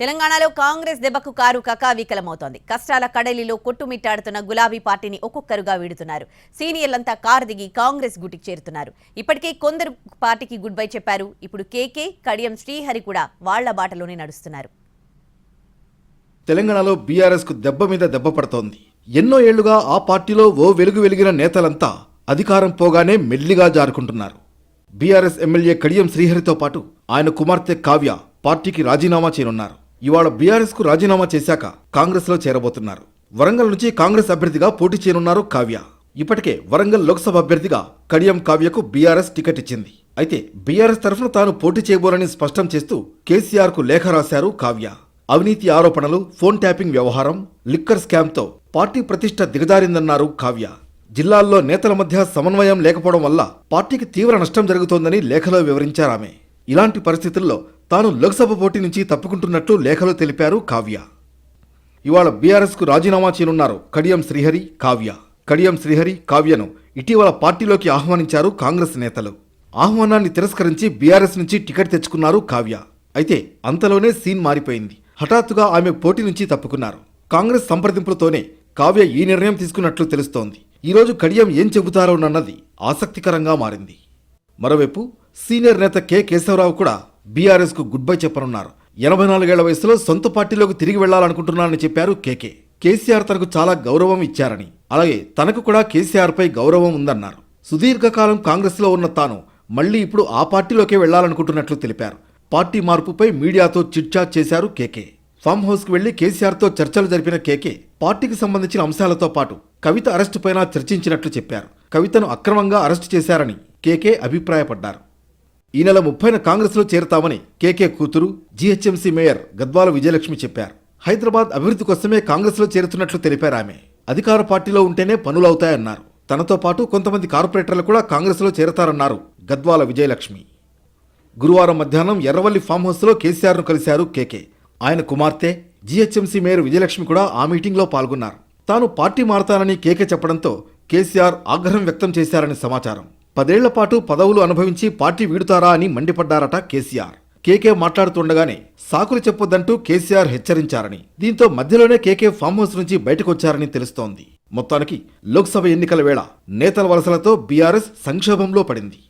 తెలంగాణలో కాంగ్రెస్ దెబ్బకు కారు కకావికలమవుతోంది కష్టాల కడలిలో కొట్టుమిట్టాడుతున్న గులాబీ పార్టీని ఒక్కొక్కరుగా వీడుతున్నారు. సీనియర్లంతా కారు దిగి కాంగ్రెస్ గుటికి చేరుతున్నారు. ఇప్పటికే కొందరు పార్టీకి గుడ్ బై చెప్పారు. ఇప్పుడు కేకే కడియం శ్రీహరి కూడా వాళ్ళ బాటలోనే నడుస్తున్నారు. తెలంగాణలో బీఆర్ఎస్కు దెబ్బ మీద దెబ్బ పడుతోంది. ఎన్నో ఏళ్ళుగా ఆ పార్టీలో ఓ వెలుగు వెలిగిన నేతలంతా అధికారం పోగానే మెల్లిగా జారుకుంటున్నారు. బీఆర్ఎస్ ఎమ్మెల్యే కడియం శ్రీహరితో పాటు ఆయన కుమార్తె కావ్య పార్టీకి రాజీనామా చేయనున్నారు. ఇవాళ బీఆర్ఎస్కు రాజీనామా చేశాక కాంగ్రెస్లో చేరబోతున్నారు. వరంగల్ నుంచి కాంగ్రెస్ అభ్యర్థిగా పోటీ చేయనున్నారు కావ్య. ఇప్పటికే వరంగల్ లోక్సభ అభ్యర్థిగా కడియం కావ్యకు బీఆర్ఎస్ టికెట్ ఇచ్చింది. అయితే బీఆర్ఎస్ తరఫున తాను పోటీ చేయబోరని స్పష్టం చేస్తూ కేసీఆర్కు లేఖ రాశారు కావ్య. అవినీతి ఆరోపణలు ఫోన్ ట్యాపింగ్ వ్యవహారం లిక్కర్ స్కామ్తో పార్టీ ప్రతిష్ట దిగజారిందన్నారు కావ్య. జిల్లాల్లో నేతల మధ్య సమన్వయం లేకపోవడం వల్ల పార్టీకి తీవ్ర నష్టం జరుగుతోందని లేఖలో వివరించారామె. ఇలాంటి పరిస్థితుల్లో తాను లోక్సభ పోటీ నుంచి తప్పుకుంటున్నట్లు లేఖలో తెలిపారు కావ్య. ఇవాళ బీఆర్ఎస్కు రాజీనామా చేయనున్నారు కడియం శ్రీహరి కావ్య. కడియం శ్రీహరి కావ్యను ఇటీవల పార్టీలోకి ఆహ్వానించారు కాంగ్రెస్ నేతలు. ఆహ్వానాన్ని తిరస్కరించి బీఆర్ఎస్ నుంచి టికెట్ తెచ్చుకున్నారు కావ్య. అయితే అంతలోనే సీన్ మారిపోయింది. హఠాత్తుగా ఆమె పోటీ నుంచి తప్పుకున్నారు. కాంగ్రెస్ సంప్రదింపులతోనే కావ్య ఈ నిర్ణయం తీసుకున్నట్లు తెలుస్తోంది. ఈరోజు కడియం ఏం చెబుతారోనన్నది ఆసక్తికరంగా మారింది. మరోవైపు సీనియర్ నేత కె కేశవరావు కూడా బీఆర్ఎస్కు గుడ్ బై చెప్పనున్నారు. ఎనభై నాలుగేళ్ళ వయసులో సొంత పార్టీలోకి తిరిగి వెళ్ళాలనుకుంటున్నానని చెప్పారు కేకే. కేసీఆర్ తనకు చాలా గౌరవం ఇచ్చారని. అలాగే తనకు కూడా కేసీఆర్ పై గౌరవం ఉందన్నారు. సుదీర్ఘకాలం కాంగ్రెస్లో ఉన్న తాను మళ్ళీ ఇప్పుడు ఆ పార్టీలోకే వెళ్ళాలనుకుంటున్నట్లు తెలిపారు. పార్టీ మార్పుపై మీడియాతో చిట్చాట్ చేశారు కేకే. ఫామ్ హౌస్కు వెళ్ళి కేసీఆర్తో చర్చలు జరిపిన కేకే పార్టీకి సంబంధించిన అంశాలతో పాటు కవిత అరెస్టు పైన చర్చించినట్లు చెప్పారు. కవితను అక్రమంగా అరెస్టు చేశారని కేకే అభిప్రాయపడ్డారు. ఈ నెల ముప్పైన కాంగ్రెస్లో చేరతామని కేకే కూతురు జీహెచ్ఎంసీ మేయర్ గద్వాల విజయలక్ష్మి చెప్పారు. హైదరాబాద్ అభివృద్ధి కోసమే కాంగ్రెస్లో చేరుతున్నట్లు తెలిపారు ఆమె. అధికార పార్టీలో ఉంటేనే పనులవుతాయన్నారు తనతో పాటు కొంతమంది కార్పొరేటర్లు కూడా కాంగ్రెస్లో చేరతారన్నారు గద్వాల విజయలక్ష్మి. గురువారం మధ్యాహ్నం ఎర్రవల్లి ఫామ్ హౌస్లో కేసీఆర్ను కలిశారు కేకే. ఆయన కుమార్తె జీహెచ్ఎంసీ మేయర్ విజయలక్ష్మి కూడా ఆ మీటింగ్లో పాల్గొన్నారు. తాను పార్టీ మారతానని కేకే చెప్పడంతో కేసీఆర్ ఆగ్రహం వ్యక్తం చేశారని సమాచారం. పదేళ్ళ పాటు పదవులు అనుభవించి పార్టీ వీడుతారా అని మండిపడ్డారట కేసీఆర్. కేకే మాట్లాడుతుండగానే సాకులు చెప్పొద్దంటూ కేసీఆర్ హెచ్చరించారని దీంతో మధ్యలోనే కేకే ఫామ్ హౌస్ నుంచి బయటకొచ్చారని తెలుస్తోంది. మొత్తానికి లోక్సభ ఎన్నికల వేళ నేతల వలసలతో బీఆర్ఎస్ సంక్షోభంలో పడింది.